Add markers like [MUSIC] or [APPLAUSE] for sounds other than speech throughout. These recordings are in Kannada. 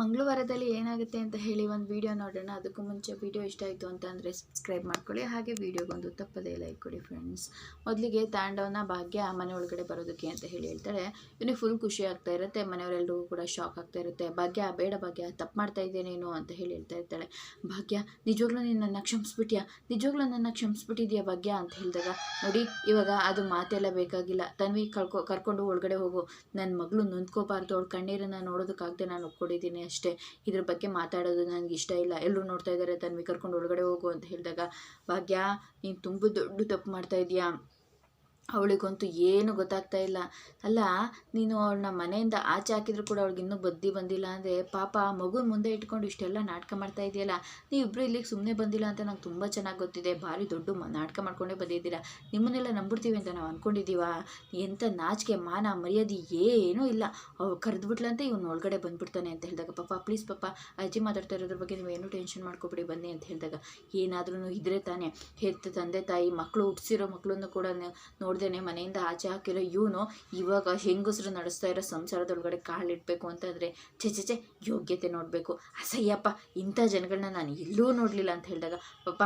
ಮಂಗಳವಾರದಲ್ಲಿ ಏನಾಗುತ್ತೆ ಅಂತ ಹೇಳಿ ಒಂದು ವಿಡಿಯೋ ನೋಡೋಣ. ಅದಕ್ಕೂ ಮುಂಚೆ ವಿಡಿಯೋ ಇಷ್ಟ ಆಯಿತು ಅಂತ ಅಂದರೆ ಸಬ್ಸ್ಕ್ರೈಬ್ ಮಾಡ್ಕೊಳ್ಳಿ. ಹಾಗೆ ವಿಡಿಯೋಗೊಂದು ತಪ್ಪದೇ ಲೈಕ್ ಕೊಡಿ ಫ್ರೆಂಡ್ಸ್ ಮೊದಲಿಗೆ ತಾಂಡವನ ಭಾಗ್ಯ ಮನೆ ಒಳಗಡೆ ಬರೋದಕ್ಕೆ ಅಂತ ಹೇಳಿ ಹೇಳ್ತಾಳೆ ಇವನಿಗೆ ಫುಲ್ ಖುಷಿ ಆಗ್ತಾ ಇರುತ್ತೆ. ಮನೆಯವರೆಲ್ಲರಿಗೂ ಕೂಡ ಶಾಕ್ ಆಗ್ತಾ ಇರುತ್ತೆ. ಭಾಗ್ಯ, ಬೇಡ ಭಾಗ್ಯ, ತಪ್ಪು ಮಾಡ್ತಾ ಇದ್ದೇನೇನು ಅಂತ ಹೇಳಿ ಹೇಳ್ತಾ ಇರ್ತಾಳೆ. ಭಾಗ್ಯ, ನಿಜವಾಗ್ಲೂ ನೀನು ನನ್ನ ಕ್ಷಮಿಸ್ಬಿಟ್ಯಾ? ನಿಜವಾಗ್ಲೂ ನನ್ನ ಕ್ಷಮಿಸ್ಬಿಟ್ಟಿದ್ಯಾ ಭಾಗ್ಯ ಅಂತ ಹೇಳಿದಾಗ, ನೋಡಿ, ಇವಾಗ ಅದು ಮಾತೆಲ್ಲ ಬೇಕಾಗಿಲ್ಲ. ತನ್ವಿ ಕರ್ಕೊ ಕರ್ಕೊಂಡು ಒಳಗಡೆ ಹೋಗು. ನನ್ನ ಮಗಳು ನೊಂದ್ಕೋಬಾರ್ದು. ಅವ್ಳ ಕಣ್ಣೀರನ್ನು ನೋಡೋದಕ್ಕಾಗದೆ ನಾನು ಒಪ್ಕೊಂಡಿದ್ದೀನಿ. ಅಷ್ಟೇ. ಇದ್ರ ಬಗ್ಗೆ ಮಾತಾಡೋದು ನನಗೆ ಇಷ್ಟ ಇಲ್ಲ. ಎಲ್ಲರೂ ನೋಡ್ತಾ ಇದ್ದಾರೆ, ತನ್ವಿ ಕರ್ಕೊಂಡು ಒಳಗಡೆ ಹೋಗು ಅಂತ ಹೇಳಿದಾಗ, ಭಾಗ್ಯ, ನೀನು ತುಂಬ ದೊಡ್ಡ ತಪ್ಪು ಮಾಡ್ತಾ ಇದೀಯಾ? ಅವಳಿಗಂತೂ ಏನು ಗೊತ್ತಾಗ್ತಾ ಇಲ್ಲ. ಅಲ್ಲ, ನೀನು ಅವಳನ್ನ ಮನೆಯಿಂದ ಆಚೆ ಹಾಕಿದ್ರು ಕೂಡ ಅವ್ಳಿಗೆ ಇನ್ನೂ ಬುದ್ಧಿ ಬಂದಿಲ್ಲ ಅಂದರೆ ಪಾಪ ಆ ಮಗುನ ಮುಂದೆ ಇಟ್ಕೊಂಡು ಇಷ್ಟೆಲ್ಲ ನಾಟಕ ಮಾಡ್ತಾ ಇದೆಯಲ್ಲ ನೀವಿಬ್ಬರು ಇಲ್ಲಿಗೆ ಸುಮ್ಮನೆ ಬಂದಿಲ್ಲ ಅಂತ ನಂಗೆ ತುಂಬ ಚೆನ್ನಾಗಿ ಗೊತ್ತಿದೆ. ಭಾರಿ ದೊಡ್ಡ ನಾಟಕ ಮಾಡ್ಕೊಂಡೇ ಬಂದಿದ್ದೀರಾ? ನಿಮ್ಮನ್ನೆಲ್ಲ ನಂಬಿಡ್ತೀವಿ ಅಂತ ನಾವು ಅಂದ್ಕೊಂಡಿದ್ದೀವ ಎಂಥ ನಾಚಿಕೆ, ಮಾನ, ಮರ್ಯಾದೆ ಏನೂ ಇಲ್ಲ. ಅವ್ಳು ಕರೆದ್ಬಿಟ್ಲಂತೆ ಇವ್ನ ಒಳಗಡೆ ಬಂದುಬಿಡ್ತಾನೆ ಅಂತ ಹೇಳಿದಾಗ, ಪಾಪ, ಪ್ಲೀಸ್ ಪಾಪ, ಅಜ್ಜಿ ಮಾತಾಡ್ತಾ ಇರೋದ್ರ ಬಗ್ಗೆ ನೀವು ಏನೂ ಟೆನ್ಷನ್ ಮಾಡ್ಕೊಬಿಡಿ, ಬನ್ನಿ ಅಂತ ಹೇಳಿದಾಗ ಏನಾದ್ರೂ ಇದ್ರೆ ತಾನೇ. ಹೆತ್ತ ತಂದೆ ತಾಯಿ ಮಕ್ಕಳು ಹುಟ್ಟಿಸಿರೋ ಮಕ್ಕಳನ್ನು ಕೂಡ ನೋಡ್ದೇನೆ ಮನೆಯಿಂದ ಆಚೆ ಹಾಕಿರೋ ಇವನು ಇವಾಗ ಹೆಂಗಸರು ನಡೆಸ್ತಾ ಇರೋ ಸಂಸಾರದೊಳಗಡೆ ಕಾಲಿಡಬೇಕು ಅಂತಂದರೆ ಛೆ ಛೆ ಯೋಗ್ಯತೆ ನೋಡಬೇಕು. ಅಸಹ್ಯಪ್ಪ ಇಂಥ ಜನಗಳನ್ನ ನಾನು ಎಲ್ಲೂ ನೋಡಲಿಲ್ಲ ಅಂತ ಹೇಳಿದಾಗ ಪಾಪ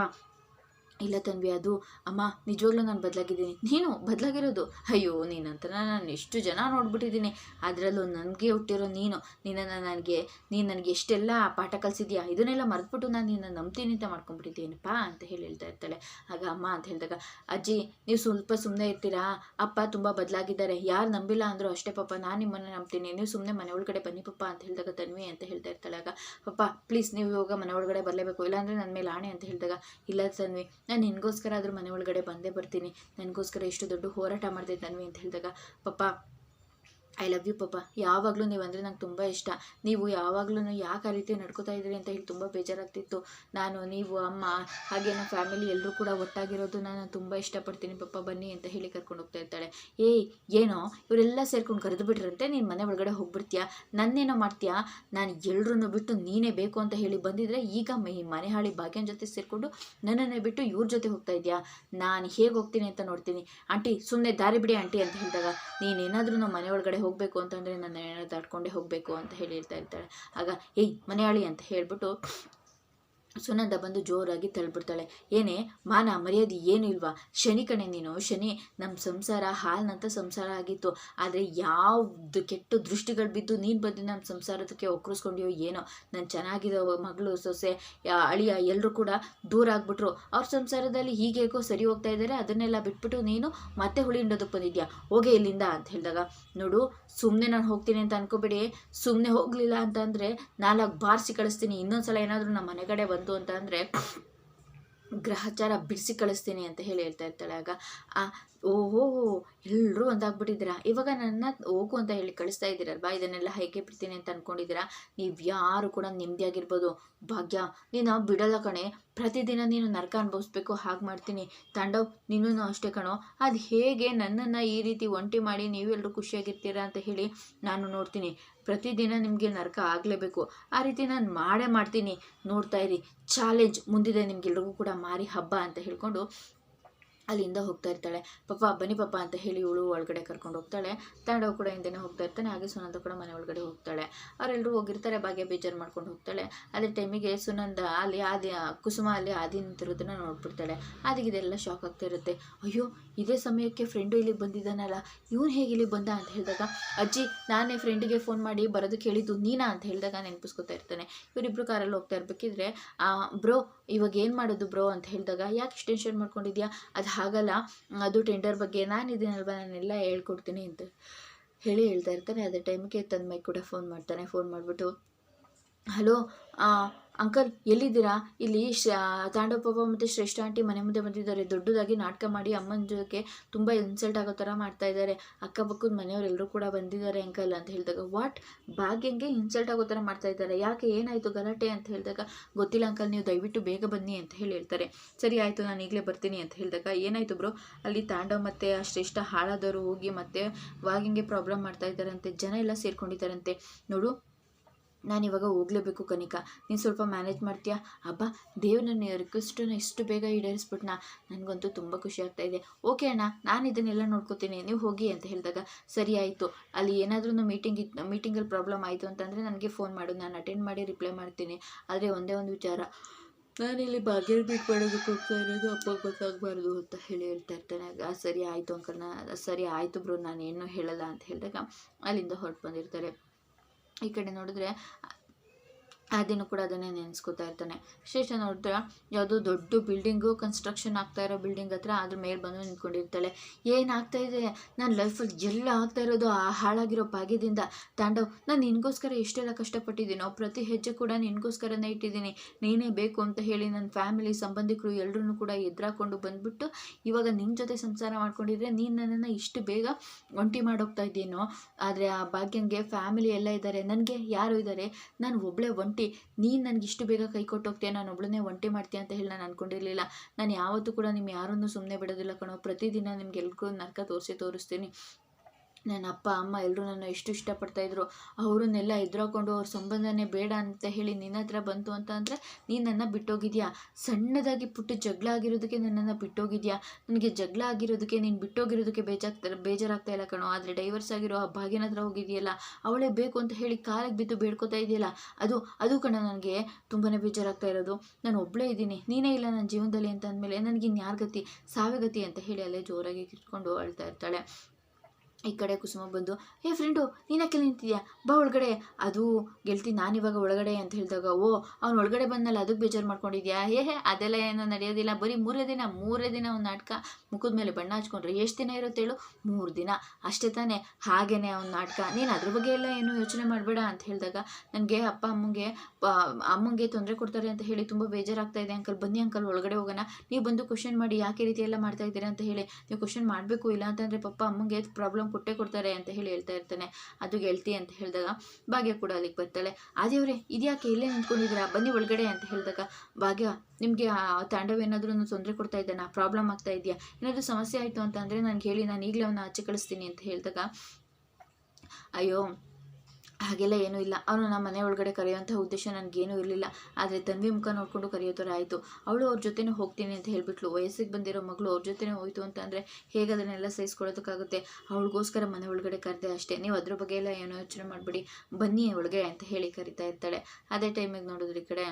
ಇಲ್ಲ ತನ್ವಿ, ಅದು ಅಮ್ಮ, ನಿಜವಾಗ್ಲೂ ನಾನು ಬದಲಾಗಿದ್ದೀನಿ. ನೀನು ಬದಲಾಗಿರೋದು? ಅಯ್ಯೋ ನೀನಂತ ನಾನು ಎಷ್ಟು ಜನ ನೋಡ್ಬಿಟ್ಟಿದ್ದೀನಿ. ಅದರಲ್ಲೂ ನನಗೆ ಹುಟ್ಟಿರೋ ನೀನು. ನಿನ್ನನ್ನು ನನಗೆ, ನೀನು ನನಗೆ ಎಷ್ಟೆಲ್ಲ ಪಾಠ ಕಲಿಸಿದ್ಯಾ? ಇದನ್ನೆಲ್ಲ ಮರೆತ್ಬಿಟ್ಟು ನಾನು ನಿನ್ನ ನಂಬ್ತೀನಿ ಅಂತ ಮಾಡ್ಕೊಂಡ್ಬಿಟ್ಟಿದ್ದೀನಪ್ಪ ಅಂತ ಹೇಳಿ ಹೇಳ್ತಾ ಇರ್ತಾಳೆ. ಆಗ ಅಮ್ಮ ಅಂತ ಹೇಳಿದಾಗ, ಅಜ್ಜಿ, ನೀವು ಸ್ವಲ್ಪ ಸುಮ್ಮನೆ ಇರ್ತೀರಾ? ಅಪ್ಪ ತುಂಬ ಬದಲಾಗಿದ್ದಾರೆ. ಯಾರು ನಂಬಿಲ್ಲ ಅಂದರೂ ಅಷ್ಟೇ ಪಾಪ, ನಾನು ನಿಮ್ಮನ್ನು ನಂಬ್ತೀನಿ. ನೀವು ಸುಮ್ಮನೆ ಮನೆ ಒಳಗಡೆ ಬನ್ನಿ ಪಪ್ಪ ಅಂತ ಹೇಳಿದಾಗ ತನ್ವಿ ಅಂತ ಹೇಳ್ತಾ ಇರ್ತಾಳೆ. ಆಗ, ಪಪ್ಪ, ಪ್ಲೀಸ್ ನೀವು ಇವಾಗ ಮನೆ ಒಳಗಡೆ ಬರಲೇಬೇಕು. ಇಲ್ಲಾಂದರೆ ನನ್ನ ಮೇಲೆ ಆಣೆ ಅಂತ ಹೇಳಿದಾಗ, ಇಲ್ಲ ತನ್ವಿ ನಾನು ನಿನಗೋಸ್ಕರ ಆದರೂ ಮನೆ ಒಳಗಡೆ ಬಂದೇ ಬರ್ತೀನಿ. ನನಗೋಸ್ಕರ ಇಷ್ಟು ದೊಡ್ಡ ಹೋರಾಟ ಮಾಡಿದೆ ತನ್ವಿ ಅಂತ ಹೇಳಿದಾಗ, ಪಪ್ಪ ಐ ಲವ್ ಯು ಪಾಪ ಯಾವಾಗಲೂ ನೀವು ಅಂದರೆ ನಂಗೆ ತುಂಬ ಇಷ್ಟ. ನೀವು ಯಾವಾಗಲೂ ಯಾಕೆ ಆ ರೀತಿ ನಡ್ಕೋತಾ ಇದ್ದೀರಿ ಅಂತ ಹೇಳಿ ತುಂಬ ಬೇಜಾರಾಗ್ತಿತ್ತು. ನಾನು, ನೀವು, ಅಮ್ಮ, ಹಾಗೆ ನಮ್ಮ ಫ್ಯಾಮಿಲಿ ಎಲ್ಲರೂ ಕೂಡ ಒಟ್ಟಾಗಿರೋದು ನಾನು ತುಂಬ ಇಷ್ಟಪಡ್ತೀನಿ ಪಾಪ ಬನ್ನಿ ಅಂತ ಹೇಳಿ ಕರ್ಕೊಂಡು ಹೋಗ್ತಾ ಇರ್ತಾಳೆ. ಏಯ್, ಏನೋ? ಇವರೆಲ್ಲ ಸೇರ್ಕೊಂಡು ಕರೆದು ಬಿಟ್ರಂತೆ ನೀನು ಮನೆ ಒಳಗಡೆ ಹೋಗ್ಬಿಡ್ತೀಯಾ? ನನ್ನೇನೋ ಮಾಡ್ತೀಯಾ? ನಾನು ಎಲ್ಲರೂ ಬಿಟ್ಟು ನೀನೇ ಬೇಕು ಅಂತ ಹೇಳಿ ಬಂದಿದ್ರೆ ಈಗ ಈ ಮನೆ ಹಾಳಿ ಭಾಗ್ಯನ ಜೊತೆ ಸೇರಿಕೊಂಡು ನನ್ನನ್ನೇ ಬಿಟ್ಟು ಇವ್ರ ಜೊತೆ ಹೋಗ್ತಾ ಇದೆಯಾ? ನಾನು ಹೇಗೆ ಹೋಗ್ತೀನಿ ಅಂತ ನೋಡ್ತೀನಿ. ಆಂಟಿ ಸುಮ್ಮನೆ ದಾರಿ ಬಿಡಿ ಆಂಟಿ ಅಂತ ಹೇಳಿದಾಗ ನೀನೇನಾದ್ರೂ ಮನೆ ಒಳಗಡೆ ಹೋಗಬೇಕು ಅಂತಂದರೆ ನನ್ನ ಏನಾದ್ರು ದಾಟ್ಕೊಂಡೇ ಹೋಗಬೇಕು ಅಂತ ಹೇಳಿರ್ತಾ ಇರ್ತಾಳೆ. ಆಗ ಏಯ್ ಮನೆಯಾಳಿ ಅಂತ ಹೇಳ್ಬಿಟ್ಟು ಸುನಂದ ಬಂದು ಜೋರಾಗಿ ತಳ್ಬಿಡ್ತಾಳೆ. ಏನೇ, ಮಾನ, ಮರ್ಯಾದೆ ಏನು ಇಲ್ವಾ? ಶನಿ ಕಣೆ ನೀನು. ಶನಿ ನಮ್ಮ ಸಂಸಾರ ಹಾಲ್ನಂತ ಸಂಸಾರ ಆಗಿತ್ತು. ಆದರೆ ಯಾವ್ದು ಕೆಟ್ಟ ದೃಷ್ಟಿಗಳು ಬಿದ್ದು ನೀನು ಬಂದು ನಮ್ಮ ಸಂಸಾರದಕ್ಕೆ ಒಕ್ಕರಿಸ್ಕೊಂಡಿಯೋ ಏನೋ? ನಾನು ಚೆನ್ನಾಗಿರೋ ಮಗಳು, ಸೊಸೆ ಅಳಿಯ ಎಲ್ಲರೂ ಕೂಡ ದೂರ ಆಗ್ಬಿಟ್ರು. ಅವ್ರ ಸಂಸಾರದಲ್ಲಿ ಹೀಗೇಗೋ ಸರಿ ಹೋಗ್ತಾ ಇದ್ದಾರೆ ಅದನ್ನೆಲ್ಲ ಬಿಟ್ಬಿಟ್ಟು ನೀನು ಮತ್ತೆ ಹುಳಿ ಹಿಂಡೋದಕ್ಕೆ ಬಂದಿದ್ಯಾ? ಹೋಗೆ ಇಲ್ಲಿಂದ ಅಂತ ಹೇಳಿದಾಗ, ನೋಡು ಸುಮ್ಮನೆ ನಾನು ಹೋಗ್ತೀನಿ ಅಂತ ಅನ್ಕೋಬೇಡಿ. ಸುಮ್ಮನೆ ಹೋಗಲಿಲ್ಲ ಅಂತಂದರೆ ನಾಲ್ಕು ಬಾರಿಸಿ ಕಳಿಸ್ತೀನಿ. ಇನ್ನೊಂದು ಸಲ ಏನಾದರೂ ನಮ್ಮ ಮನೆ ಕಡೆ ಬಂತು ಅಂತ ಅಂದರೆ ಗ್ರಹಚಾರ ಬಿಡಿಸಿ ಕಳಿಸ್ತೀನಿ ಅಂತ ಹೇಳಿ ಹೇಳ್ತಾ ಇರ್ತಾಳೆ ಆಗ. ಆ ಓಹೋ ಎಲ್ಲರೂ ಒಂದಾಗ್ಬಿಟ್ಟಿದ್ದೀರಾ ಇವಾಗ ನನ್ನ ಹೋಗು ಅಂತ ಹೇಳಿ ಕಳಿಸ್ತಾ ಇದ್ದೀರಲ್ವಾ ಇದನ್ನೆಲ್ಲ ಹೇಗೆ ಬಿಡ್ತೀನಿ ಅಂತ ಅಂದ್ಕೊಂಡಿದ್ದೀರಾ ನೀವು ಯಾರು ಕೂಡ ನೆಮ್ಮದಿಯಾಗಿರ್ಬೋದು ಭಾಗ್ಯ, ನೀನು ಬಿಡಲ್ಲ ಕಣೆ. ಪ್ರತಿದಿನ ನೀನು ನರಕ ಅನುಭವಿಸ್ಬೇಕು, ಹಾಗೆ ಮಾಡ್ತೀನಿ. ತಾಂಡವ್ ನೀನು ಅಷ್ಟೇ ಕಣೋ. ಅದು ಹೇಗೆ ನನ್ನನ್ನು ಈ ರೀತಿ ಒಂಟಿ ಮಾಡಿ ನೀವೆಲ್ಲರೂ ಖುಷಿಯಾಗಿರ್ತೀರಾ ಅಂತ ಹೇಳಿ ನಾನು ನೋಡ್ತೀನಿ. ಪ್ರತಿದಿನ ನಿಮಗೆ ನರಕ ಆಗಲೇಬೇಕು. ಆ ರೀತಿ ನಾನು ಮಾಡೇ ಮಾಡ್ತೀನಿ. ನೋಡ್ತಾ ಇರಿ. ಚಾಲೆಂಜ್ ಮುಂದಿದೆ ನಿಮ್ಗೆಲ್ರಿಗೂ ಕೂಡ ಮಾರಿ ಹಬ್ಬ ಅಂತ ಹೇಳ್ಕೊಂಡು ಅಲ್ಲಿಂದ ಹೋಗ್ತಾ ಇರ್ತಾಳೆ. ಪಾಪ, ಬನ್ನಿ ಪಾಪ ಅಂತ ಹೇಳಿ ಇವಳು ಒಳಗಡೆ ಕರ್ಕೊಂಡು ಹೋಗ್ತಾಳೆ. ತಾಂಡವ್ ಕೂಡ ಹಿಂದೆ ಹೋಗ್ತಾ ಇರ್ತಾನೆ. ಹಾಗೆ ಸುನಂದ ಕೂಡ ಮನೆ ಒಳಗಡೆ ಹೋಗ್ತಾಳೆ. ಅವರೆಲ್ಲರೂ ಹೋಗಿರ್ತಾರೆ. ಭಾಗ್ಯ ಬೇಜಾರು ಮಾಡ್ಕೊಂಡು ಹೋಗ್ತಾಳೆ. ಅದೇ ಟೈಮಿಗೆ ಸುನಂದ ಅಲ್ಲಿ ಆದಿ, ಕುಸುಮ ಅಲ್ಲಿ ಆದಿ ನಿಂತಿರೋದನ್ನ ನೋಡ್ಬಿಡ್ತಾಳೆ. ಆದಿಗೆ ಇದೆಲ್ಲ ಶಾಕ್ ಆಗ್ತಾ ಇರುತ್ತೆ. ಅಯ್ಯೋ ಇದೇ ಸಮಯಕ್ಕೆ ಫ್ರೆಂಡು ಇಲ್ಲಿಗೆ ಬಂದಿದ್ದಾನಲ್ಲ, ಇವನು ಹೇಗೆ ಇಲ್ಲಿಗೆ ಬಂದ ಅಂತ ಹೇಳಿದಾಗ, ಅಜ್ಜಿ, ನಾನೇ ಫ್ರೆಂಡಿಗೆ ಫೋನ್ ಮಾಡಿ ಬರೋದು ಹೇಳಿದ್ದು ನೀನಾ? ಅಂತ ಹೇಳಿದಾಗ ನೆನಪಿಸ್ಕೊತಾ ಇರ್ತಾನೆ. ಇವರಿಬ್ಬರು ಕಾರಲ್ಲಿ ಹೋಗ್ತಾ ಇರ್ಬೇಕಿದ್ರೆ ಬ್ರೋ ಇವಾಗ ಏನು ಮಾಡೋದು ಬ್ರೋ ಅಂತ ಹೇಳಿದಾಗ, ಯಾಕೆ ಇಷ್ಟು ಟೆನ್ಷನ್ ಮಾಡ್ಕೊಂಡಿದ್ಯಾ? ಅದು ಹಾಗಲ್ಲ, ಅದು ಟೆಂಡರ್ ಬಗ್ಗೆ ನಾನಿದ್ದೀನಲ್ವ ನಾನೆಲ್ಲ ಹೇಳ್ಕೊಡ್ತೀನಿ ಅಂತ ಹೇಳಿ ಹೇಳ್ತಾ ಇರ್ತಾನೆ. ಅದೇ ಟೈಮ್ಗೆ ತನ್ನ ಮೈ ಕೂಡ ಫೋನ್ ಮಾಡ್ತಾನೆ. ಫೋನ್ ಮಾಡಿಬಿಟ್ಟು ಹಲೋ ಅಂಕಲ್, ಎಲ್ಲಿದ್ದೀರಾ? ಇಲ್ಲಿ ಶ ತಾಂಡವ ಪಾಪ ಮತ್ತು ಶ್ರೇಷ್ಠ ಆಂಟಿ ಮನೆ ಮುಂದೆ ಬಂದಿದ್ದಾರೆ. ದೊಡ್ಡದಾಗಿ ನಾಟಕ ಮಾಡಿ ಅಮ್ಮನ ಜೊತೆಗೆ ತುಂಬ ಇನ್ಸಲ್ಟ್ ಆಗೋ ಥರ ಮಾಡ್ತಾ ಇದ್ದಾರೆ. ಅಕ್ಕಪಕ್ಕದ ಮನೆಯವರೆಲ್ಲರೂ ಕೂಡ ಬಂದಿದ್ದಾರೆ ಅಂಕಲ್ ಅಂತ ಹೇಳಿದಾಗ. ವಾಟ್ ಭಾಗ್ಯಂಗೆ ಇನ್ಸಲ್ಟ್ ಆಗೋ ಥರ ಮಾಡ್ತಾ ಇದ್ದಾರೆ. ಯಾಕೆ? ಏನಾಯಿತು ಗಲಾಟೆ ಅಂತ ಹೇಳಿದಾಗ, ಗೊತ್ತಿಲ್ಲ ಅಂಕಲ್, ನೀವು ದಯವಿಟ್ಟು ಬೇಗ ಬನ್ನಿ ಅಂತ ಹೇಳಿ ಹೇಳ್ತಾರೆ ಸರಿ, ಆಯಿತು, ನಾನು ಈಗಲೇ ಬರ್ತೀನಿ ಅಂತ ಹೇಳಿದಾಗ, ಏನಾಯಿತು ಬ್ರೋ? ಅಲ್ಲಿ ತಾಂಡವ ಮತ್ತು ಆ ಶ್ರೇಷ್ಠ ಹಾಳಾದವರು ಹೋಗಿ ಮತ್ತೆ ವಾಗಿಂಗೆ ಪ್ರಾಬ್ಲಮ್ ಮಾಡ್ತಾ ಇದ್ದಾರಂತೆ. ಜನ ಎಲ್ಲ ಸೇರ್ಕೊಂಡಿದ್ದಾರಂತೆ. ನೋಡು ನಾನು ಇವಾಗ ಹೋಗ್ಲೇಬೇಕು ಕನಿಕ. ನೀನು ಸ್ವಲ್ಪ ಮ್ಯಾನೇಜ್ ಮಾಡ್ತೀಯಾ? ಅಬ್ಬ ದೇವ್ ನನ್ನ ರಿಕ್ವೆಸ್ಟನ್ನು ಇಷ್ಟು ಬೇಗ ಈಡೇರಿಸ್ಬಿಟ್ನಾ? ನನಗಂತೂ ತುಂಬ ಖುಷಿ ಆಗ್ತಾ ಇದೆ. ಓಕೆ ಅಣ್ಣ, ನಾನು ಇದನ್ನೆಲ್ಲ ನೋಡ್ಕೋತೀನಿ. ನೀವು ಹೋಗಿ ಅಂತ ಹೇಳಿದಾಗ, ಸರಿ ಆಯಿತು. ಅಲ್ಲಿ ಏನಾದ್ರೂ ಮೀಟಿಂಗ್ ಇತ್ತು ಮೀಟಿಂಗಲ್ಲಿ ಪ್ರಾಬ್ಲಮ್ ಆಯಿತು ಅಂತಂದರೆ ನನಗೆ ಫೋನ್ ಮಾಡು. ನಾನು ಅಟೆಂಡ್ ಮಾಡಿ ರಿಪ್ಲೈ ಮಾಡ್ತೀನಿ. ಆದರೆ ಒಂದೇ ಒಂದು ವಿಚಾರ. ನಾನಿಲ್ಲಿ ಬಾಗಿಲು ಬಿಟ್ಟು ಮಾಡೋದಕ್ಕೆ ಹೋಗ್ತಾ ಇರೋದು ಅಪ್ಪ ಗೊತ್ತಾಗಬಾರ್ದು ಅಂತ ಹೇಳಿ ಹೇಳ್ತಾ ಇರ್ತಾನೆ. ಸರಿ ಆಯಿತು ಅಂಕಲ್ ಸರಿ ಆಯಿತು ಬ್ರೋ, ನಾನು ಏನೂ ಹೇಳಲ್ಲ ಅಂತ ಹೇಳಿದಾಗ ಅಲ್ಲಿಂದ ಹೊರಟು ಬಂದಿರ್ತಾರೆ. ಈ ಕಡೆ ನೋಡಿದ್ರೆ ಆ ದಿನ ಕೂಡ ಅದನ್ನೇ ನೆನೆಸ್ಕೊತಾ ಇರ್ತಾನೆ. ವಿಶೇಷ ನೋಡಿದ್ರೆ ಯಾವುದೋ ದೊಡ್ಡ ಬಿಲ್ಡಿಂಗು ಕನ್ಸ್ಟ್ರಕ್ಷನ್ ಆಗ್ತಾ ಇರೋ ಬಿಲ್ಡಿಂಗ್ ಹತ್ರ ಅದ್ರ ಮೇಲೆ ಬಂದು ನಿಂತ್ಕೊಂಡಿರ್ತಾಳೆ. ಏನಾಗ್ತಾ ಇದೆ? ನನ್ನ ಲೈಫಲ್ಲಿ ಎಲ್ಲ ಆಗ್ತಾ ಇರೋದು ಆ ಹಾಳಾಗಿರೋ ಭಾಗ್ಯದಿಂದ. ತಾಂಡವ್, ನಾನು ನಿನಗೋಸ್ಕರ ಎಷ್ಟೆಲ್ಲ ಕಷ್ಟಪಟ್ಟಿದ್ದೀನೋ, ಪ್ರತಿ ಹೆಜ್ಜೆ ಕೂಡ ನಿನಗೋಸ್ಕರನೇ ಇಟ್ಟಿದ್ದೀನಿ. ನೀನೇ ಬೇಕು ಅಂತ ಹೇಳಿ ನನ್ನ ಫ್ಯಾಮಿಲಿ ಸಂಬಂಧಿಕರು ಎಲ್ಲರೂ ಕೂಡ ಎದುರಾಕೊಂಡು ಬಂದುಬಿಟ್ಟು ಇವಾಗ ನಿನ್ನ ಜೊತೆ ಸಂಸಾರ ಮಾಡ್ಕೊಂಡಿದ್ರೆ ನೀನು ನನ್ನನ್ನು ಇಷ್ಟು ಬೇಗ ಒಂಟಿ ಮಾಡೋಗ್ತಾ ಇದ್ದೀನೋ, ಆದರೆ ಆ ಭಾಗ್ಯಂಗೆ ಫ್ಯಾಮಿಲಿ ಎಲ್ಲ ಇದ್ದಾರೆ. ನನಗೆ ಯಾರು ಇದ್ದಾರೆ? ನಾನು ಒಬ್ಬಳೇ ಒಂಟಿ ನೀನು ನನಗೆ ಇಷ್ಟು ಬೇಗ ಕೈ ಕೊಟ್ಟು ಹೋಗ್ತೀಯ, ನಾನು ಒಬ್ಬಳನ್ನೇ ಒಂಟಿ ಮಾಡ್ತೀಯ ಅಂತ ಹೇಳಿ ನಾನು ಅಂದ್ಕೊಂಡಿರಲಿಲ್ಲ ನಾನು ಯಾವತ್ತೂ ಕೂಡ ನಿಮ್ಮ ಯಾರನ್ನೂ ಸುಮ್ಮನೆ ಬಿಡೋದಿಲ್ಲ ಕಣೋ. ಪ್ರತಿದಿನ ನಿಮ್ಗೆಲ್ರಿಗೂ ನರಕ ತೋರಿಸಿ ತೋರಿಸ್ತೀನಿ. ನನ್ನ ಅಪ್ಪ, ಅಮ್ಮ ಎಲ್ಲರೂ ನನ್ನ ಎಷ್ಟು ಇಷ್ಟಪಡ್ತಾ ಇದ್ರು. ಅವರನ್ನೆಲ್ಲ ಎದುರಾಕೊಂಡು ಅವ್ರ ಸಂಬಂಧನೇ ಬೇಡ ಅಂತ ಹೇಳಿ ನಿನ್ನ ಹತ್ರ ಬಂತು ಅಂತ ಅಂದರೆ ನೀನು ನನ್ನ ಬಿಟ್ಟೋಗಿದ್ಯಾ? ಸಣ್ಣದಾಗಿ ಪುಟ್ಟ ಜಗಳ ಆಗಿರೋದಕ್ಕೆ ನನ್ನನ್ನು ಬಿಟ್ಟೋಗಿದ್ಯಾ? ನನಗೆ ಜಗಳ ಆಗಿರೋದಕ್ಕೆ ನೀನು ಬಿಟ್ಟೋಗಿರೋದಕ್ಕೆ ಬೇಜಾಗ್ತಾ ಬೇಜಾರಾಗ್ತಾ ಇಲ್ಲ ಕಣೋ. ಆದರೆ ಡೈವರ್ಸ್ ಆಗಿರೋ ಆ ಭಾಗ್ಯನ ಹತ್ರ ಹೋಗಿದೆಯಲ್ಲ, ಅವಳೇ ಬೇಕು ಅಂತ ಹೇಳಿ ಕಾಲಿಗೆ ಬಿದ್ದು ಬೇಡ್ಕೋತಾ ಇದೆಯಲ್ಲ, ಅದು ಅದು ಕಣ ನನಗೆ ತುಂಬಾ ಬೇಜಾರಾಗ್ತಾ ಇರೋದು. ನಾನು ಒಬ್ಬಳೇ ಇದ್ದೀನಿ. ನೀನೇ ಇಲ್ಲ ನನ್ನ ಜೀವನದಲ್ಲಿ ಅಂತ ಅಂದಮೇಲೆ ನನಗೆ ಇನ್ಯಾರ ಗತಿ? ಸಾವೆ ಗತಿ? ಅಂತ ಹೇಳಿ ಅಲ್ಲೇ ಜೋರಾಗಿ ಕಿತ್ಕೊಂಡು ಅಳ್ತಾ ಇರ್ತಾಳೆ. ಈ ಕಡೆ ಕುಸುಮ ಬಂದು, ಹೇ ಫ್ರೆಂಡು ನೀನಕ್ಕೆ ನಿಂತಿದ್ಯಾ? ಬಾ ಒಳಗಡೆ. ಅದು ಗೆಲ್ತಿ ನಾನಿವಾಗ ಒಳಗಡೆ, ಅಂತ ಹೇಳಿದಾಗ, ಓ, ಅವ್ನು ಒಳಗಡೆ ಬಂದಲ್ಲ ಅದಕ್ಕೆ ಬೇಜಾರು ಮಾಡ್ಕೊಂಡಿದ್ಯಾ? ಹೇ ಹೇ, ಅದೆಲ್ಲ ಏನೋ ನಡೆಯೋದಿಲ್ಲ. ಬರೀ ಮೂರೇ ದಿನ ಮೂರೇ ದಿನ ಒಂದು ನಾಟಕ. ಮುಖದ ಮೇಲೆ ಬಣ್ಣ ಹಚ್ಕೊಂಡ್ರೆ ಎಷ್ಟು ದಿನ ಇರುತ್ತೆ ಹೇಳು? ಮೂರು ದಿನ. ಅಷ್ಟೇ ತಾನೇ. ಹಾಗೇನೆ ಅವ್ನ ನಾಟಕ. ನೀನು ಅದ್ರ ಬಗ್ಗೆ ಎಲ್ಲ ಏನು ಯೋಚನೆ ಮಾಡಬೇಡ, ಅಂತ ಹೇಳಿದಾಗ, ನನಗೆ ಅಪ್ಪ ಅಮ್ಮಂಗೆ ಅಮ್ಮಂಗೆ ತೊಂದರೆ ಕೊಡ್ತಾರೆ ಅಂತ ಹೇಳಿ ತುಂಬ ಬೇಜಾರಾಗ್ತಾ ಇದೆ. ಅಂಕಲ್, ಬನ್ನಿ ಅಂಕಲ್, ಒಳಗಡೆ ಹೋಗೋಣ. ನೀವು ಬಂದು ಕ್ವಶನ್ ಮಾಡಿ ಯಾಕೆ ರೀತಿ ಎಲ್ಲ ಮಾಡ್ತಾ ಇದ್ದೀರಾ ಅಂತ ಹೇಳಿ. ನೀವು ಕ್ವಶನ್ ಮಾಡಬೇಕು ಇಲ್ಲ ಅಂತಂದರೆ ಪಪ್ಪ ಅಮ್ಮಂಗೆ ಪ್ರಾಬ್ಲಮ್ ಕೊಟ್ಟೆ ಕೊಡ್ತಾರೆ ಅಂತ ಹೇಳಿ ಹೇಳ್ತಾ ಇರ್ತಾನೆ. ಅದು ಗೆಳ್ತಿ ಅಂತ ಹೇಳಿದಾಗ ಭಾಗ್ಯ ಕೂಡ ಅಲ್ಲಿಗೆ ಬರ್ತಾಳೆ. ಆದೇವ್ರೆ ಇದ್ಯಾಕೆ ಇಲ್ಲೇ ನಿಂತ್ಕೊಂಡಿದ್ದೀರಾ? ಬನ್ನಿ ಒಳಗಡೆ ಅಂತ ಹೇಳಿದಾಗ, ಭಾಗ್ಯ, ನಿಮಗೆ ಆ ತಾಂಡವ್ ಏನಾದರೂ ತೊಂದರೆ ಕೊಡ್ತಾ ಇದ್ದಾನ? ಪ್ರಾಬ್ಲಮ್ ಆಗ್ತಾ ಇದೆಯಾ? ಏನಾದರೂ ಸಮಸ್ಯೆ ಆಯಿತು ಅಂತ ಅಂದರೆ ನನಗೆ ಹೇಳಿ ನಾನು ಈಗಲೇ ಅವನ್ನ ಆಚೆ ಕಳಿಸ್ತೀನಿ ಅಂತ ಹೇಳಿದಾಗ, ಅಯ್ಯೋ ಹಾಗೆಲ್ಲ ಏನೂ ಇಲ್ಲ. ಅವನು ನಮ್ಮ ಮನೆ ಒಳಗಡೆ ಕರೆಯುವಂಥ ಉದ್ದೇಶ ನನಗೇನೂ ಇರಲಿಲ್ಲ. ಆದರೆ ತನ್ವಿ ಮುಖ ನೋಡಿಕೊಂಡು ಕರೆಯೋ ಥರ ಆಯಿತು ಅವಳು ಅವ್ರ ಜೊತೆನೇ ಹೋಗ್ತೀನಿ ಅಂತ ಹೇಳಿಬಿಟ್ಲು. ವಯಸ್ಸಿಗೆ ಬಂದಿರೋ ಮಗಳು ಅವ್ರ ಜೊತೆನೇ ಹೋಯಿತು ಅಂತ ಅಂದರೆ ಹೇಗೆ ಅದನ್ನೆಲ್ಲ ಸಹಿಸ್ಕೊಳ್ಳೋದಕ್ಕಾಗುತ್ತೆ? ಅವಳಿಗೋಸ್ಕರ ಮನೆ ಒಳಗಡೆ ಕರೆದೆ ಅಷ್ಟೇ. ನೀವು ಅದ್ರ ಬಗ್ಗೆ ಎಲ್ಲ ಏನೋ ಯೋಚನೆ ಮಾಡಿಬಿಡಿ. ಬನ್ನಿ ಒಳಗೆ ಅಂತ ಹೇಳಿ ಕರಿತಾ ಇರ್ತಾಳೆ. ಅದೇ ಟೈಮಿಗೆ ನೋಡಿದ್ರೆ ಈ ಕಡೆ.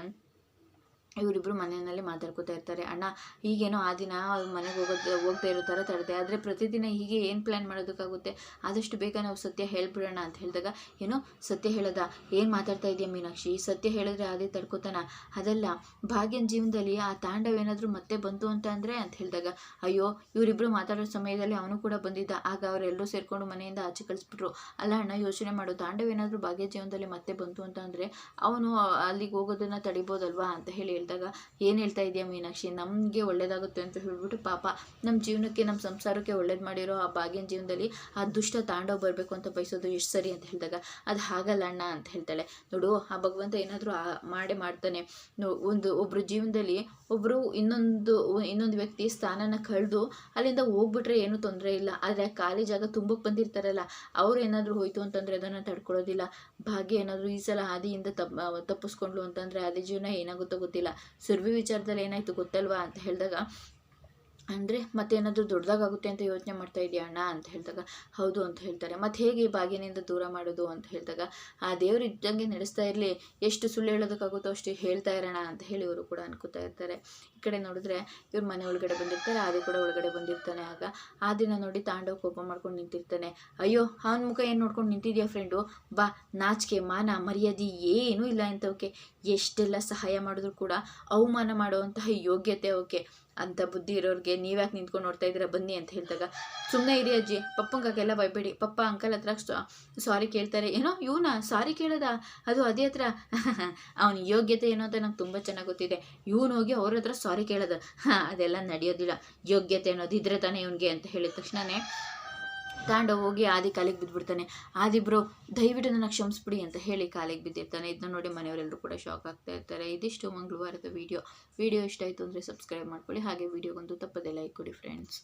ಇವರಿಬ್ಬರು ಮನೆಯಲ್ಲಿ ಮಾತಾಡ್ಕೋತಾ ಇರ್ತಾರೆ. ಅಣ್ಣ, ಈಗೇನೋ ಆ ದಿನ ಮನೆಗೆ ಹೋಗೋದು, ಹೋಗ್ತಾ ಇರೋ ಥರ ತಡೆದೆ ಆದರೆ ಪ್ರತಿದಿನ ಹೀಗೆ ಏನು ಪ್ಲ್ಯಾನ್ ಮಾಡೋದಕ್ಕಾಗುತ್ತೆ? ಆದಷ್ಟು ಬೇಗ ನಾವು ಸತ್ಯ ಹೇಳ್ಬಿಡೋಣ ಅಂತ ಹೇಳಿದಾಗ, ಏನೋ ಸತ್ಯ ಹೇಳೋದ? ಏನು ಮಾತಾಡ್ತಾ ಇದೆಯಾ ಮೀನಾಕ್ಷಿ? ಸತ್ಯ ಹೇಳಿದ್ರೆ ಅದೇ ತಡ್ಕೋತಾನ? ಅದಲ್ಲ, ಭಾಗ್ಯನ ಜೀವನದಲ್ಲಿ ಆ ತಾಂಡವ ಏನಾದರೂ ಮತ್ತೆ ಬಂತು ಅಂತ ಅಂದರೆ ಅಂತ ಹೇಳಿದಾಗ, ಅಯ್ಯೋ ಇವರಿಬ್ಬರು ಮಾತಾಡೋ ಸಮಯದಲ್ಲಿ ಅವನು ಕೂಡ ಬಂದಿದ್ದ. ಆಗ ಅವರೆಲ್ಲರೂ ಸೇರಿಕೊಂಡು ಮನೆಯಿಂದ ಆಚೆ ಕಳಿಸ್ಬಿಟ್ರು. ಅಲ್ಲ ಅಣ್ಣ, ಯೋಚನೆ ಮಾಡು. ತಾಂಡವ ಏನಾದರೂ ಭಾಗ್ಯ ಜೀವನದಲ್ಲಿ ಮತ್ತೆ ಬಂತು ಅಂತ ಅಂದರೆ ಅವನು ಅಲ್ಲಿಗೆ ಹೋಗೋದನ್ನು ತಡಿಬೋದಲ್ವಾ ಅಂತ ಹೇಳಿ ಹೇಳಿದಾಗ, ಏನು ಹೇಳ್ತಾ ಇದೆಯಾ ಮೀನಾಕ್ಷಿ? ನಮಗೆ ಒಳ್ಳೇದಾಗುತ್ತೆ ಅಂತ ಹೇಳ್ಬಿಟ್ಟು ಪಾಪ ನಮ್ಮ ಜೀವನಕ್ಕೆ ನಮ್ಮ ಸಂಸಾರಕ್ಕೆ ಒಳ್ಳೇದು ಮಾಡಿರೋ ಆ ಭಾಗ್ಯನ ಜೀವನದಲ್ಲಿ ಆ ದುಷ್ಟ ತಾಂಡವ್ ಬರಬೇಕು ಅಂತ ಬಯಸೋದು ಎಷ್ಟು ಸರಿ ಅಂತ ಹೇಳಿದಾಗ, ಅದು ಹಾಗಲ್ಲ ಅಣ್ಣ ಅಂತ ಹೇಳ್ತಾಳೆ. ನೋಡು, ಆ ಭಗವಂತ ಏನಾದರೂ ಮಾಡೇ ಮಾಡ್ತಾನೆ. ಒಂದು ಒಬ್ಬರು ಜೀವನದಲ್ಲಿ ಒಬ್ಬರು ಇನ್ನೊಂದು ಇನ್ನೊಂದು ವ್ಯಕ್ತಿ ಸ್ಥಾನನ ಕಳೆದು ಅಲ್ಲಿಂದ ಹೋಗ್ಬಿಟ್ರೆ ಏನೂ ತೊಂದರೆ ಇಲ್ಲ. ಆದರೆ ಖಾಲಿ ಜಾಗ ತುಂಬಕ್ಕೆ ಬಂದಿರ್ತಾರಲ್ಲ, ಅವ್ರು ಏನಾದರೂ ಹೋಯಿತು ಅಂತಂದರೆ ಅದನ್ನು ತಡ್ಕೊಳ್ಳೋದಿಲ್ಲ. ಭಾಗ್ಯ ಏನಾದರೂ ಈ ಸಲ ಹಾದಿಯಿಂದ ತಪ್ಪ ತಪ್ಪಿಸ್ಕೊಂಡ್ಲು ಅಂತಂದರೆ ಅದೇ ಜೀವನ ಏನಾಗುತ್ತೋ ಗೊತ್ತಿಲ್ಲ. ಸುರ್ವಿ ವಿಚಾರದಲ್ಲಿ ಏನಾಯ್ತು ಗೊತ್ತಲ್ವಾ ಅಂತ ಹೇಳಿದಾಗ ಅಂದರೆ ಮತ್ತೇನಾದರೂ ದೊಡ್ಡದಾಗುತ್ತೆ ಅಂತ ಯೋಚನೆ ಮಾಡ್ತಾ ಇದೆಯಾ ಅಣ್ಣ ಅಂತ ಹೇಳಿದಾಗ, ಹೌದು ಅಂತ ಹೇಳ್ತಾರೆ. ಮತ್ತು ಹೇಗೆ ಈ ಬಾಗಿನಿಂದ ದೂರ ಮಾಡೋದು ಅಂತ ಹೇಳಿದಾಗ, ಆ ದೇವರು ಇದ್ದಂಗೆ ನಡೆಸ್ತಾ ಇರಲಿ, ಎಷ್ಟು ಸುಳ್ಳು ಹೇಳೋದಕ್ಕಾಗುತ್ತೋ ಅಷ್ಟು ಹೇಳ್ತಾ ಇರೋಣ ಅಂತ ಹೇಳಿ ಇವರು ಕೂಡ ಅನ್ಕೋತಾ ಇರ್ತಾರೆ. ಈ ಕಡೆ ನೋಡಿದ್ರೆ ಇವ್ರ ಮನೆ ಒಳಗಡೆ ಬಂದಿರ್ತಾರೆ, ಆದಿ ಕೂಡ ಒಳಗಡೆ ಬಂದಿರ್ತಾನೆ ಆಗ. ಆ ದಿನ ನೋಡಿ ತಾಂಡವ್ ಕೋಪ ಮಾಡ್ಕೊಂಡು ನಿಂತಿರ್ತಾನೆ. ಅಯ್ಯೋ, ಅವನ ಮುಖ ಏನು ನೋಡ್ಕೊಂಡು ನಿಂತಿದ್ಯಾ ಫ್ರೆಂಡು ಬಾ, ನಾಚಿಕೆ, ಮಾನ, ಮರ್ಯಾದೆ ಏನೂ ಇಲ್ಲ ಅಂತ ಓಕೆ ಎಷ್ಟೆಲ್ಲ ಸಹಾಯ ಮಾಡಿದ್ರು ಕೂಡ ಅವಮಾನ ಮಾಡುವಂತಹ ಯೋಗ್ಯತೆ ಅವಕ್ಕೆ ಅಂತ ಬುದ್ಧಿ ಇರೋರಿಗೆ ನೀವ್ಯಾಕೆ ನಿಂತ್ಕೊಂಡು ನೋಡ್ತಾ ಇದ್ದೀರಾ? ಬನ್ನಿ ಅಂತ ಹೇಳಿದಾಗ ಸುಮ್ಮನೆ ಇರಿ ಅಜ್ಜಿ ಪಪ್ಪಂಗಾಗೆಲ್ಲ ಬೈಬೇಡಿ ಪಪ್ಪ ಅಂಕಲ್ ಹತ್ರ ಸಾರಿ ಕೇಳ್ತಾರೆ. ಏನೋ, ಇವನ ಸಾರಿ ಕೇಳದ? ಅದು ಅದೇ ಹತ್ರ. [LAUGHS] ಅವನ ಯೋಗ್ಯತೆ ಏನೋ ಅಂತ ನಂಗೆ ತುಂಬ ಚೆನ್ನಾಗಿ ಗೊತ್ತಿದೆ. ಇವನು ಹೋಗಿ ಅವ್ರ ಹತ್ರ ಸಾರಿ ಕೇಳೋದು. [LAUGHS] ಅದೆಲ್ಲ ನಡೆಯೋದಿಲ್ಲ. ಯೋಗ್ಯತೆ ಅನ್ನೋದು ಇದ್ರೆ ತಾನೇ ಇವನಿಗೆ ಅಂತ ಹೇಳಿದ ತಕ್ಷಣವೇ ತಾಂಡ ಹೋಗಿ ಆದಿ ಕಾಲಿಗೆ ಬಿದ್ದುಬಿಡ್ತಾನೆ ಆದಿಬ್ರು ದಯವಿಟ್ಟು ನನ್ನ ಕ್ಷಮಿಸ್ಬಿಡಿ ಅಂತ ಹೇಳಿ ಕಾಲಿಗೆ ಬಿದ್ದಿರ್ತಾನೆ. ಇದನ್ನ ನೋಡಿ ಮನೆಯವರೆಲ್ಲರೂ ಕೂಡ ಶಾಕ್ ಆಗ್ತಾ ಇರ್ತಾರೆ. ಇದಿಷ್ಟು ಮಂಗಳವಾರದ ವಿಡಿಯೋ ವಿಡಿಯೋ ಇಷ್ಟ ಆಯಿತು ಅಂದರೆ ಸಬ್ಸ್ಕ್ರೈಬ್ ಮಾಡ್ಕೊಳ್ಳಿ. ಹಾಗೆ ವಿಡಿಯೋಗೊಂದು ತಪ್ಪದೆ ಲೈಕ್ ಕೊಡಿ ಫ್ರೆಂಡ್ಸ್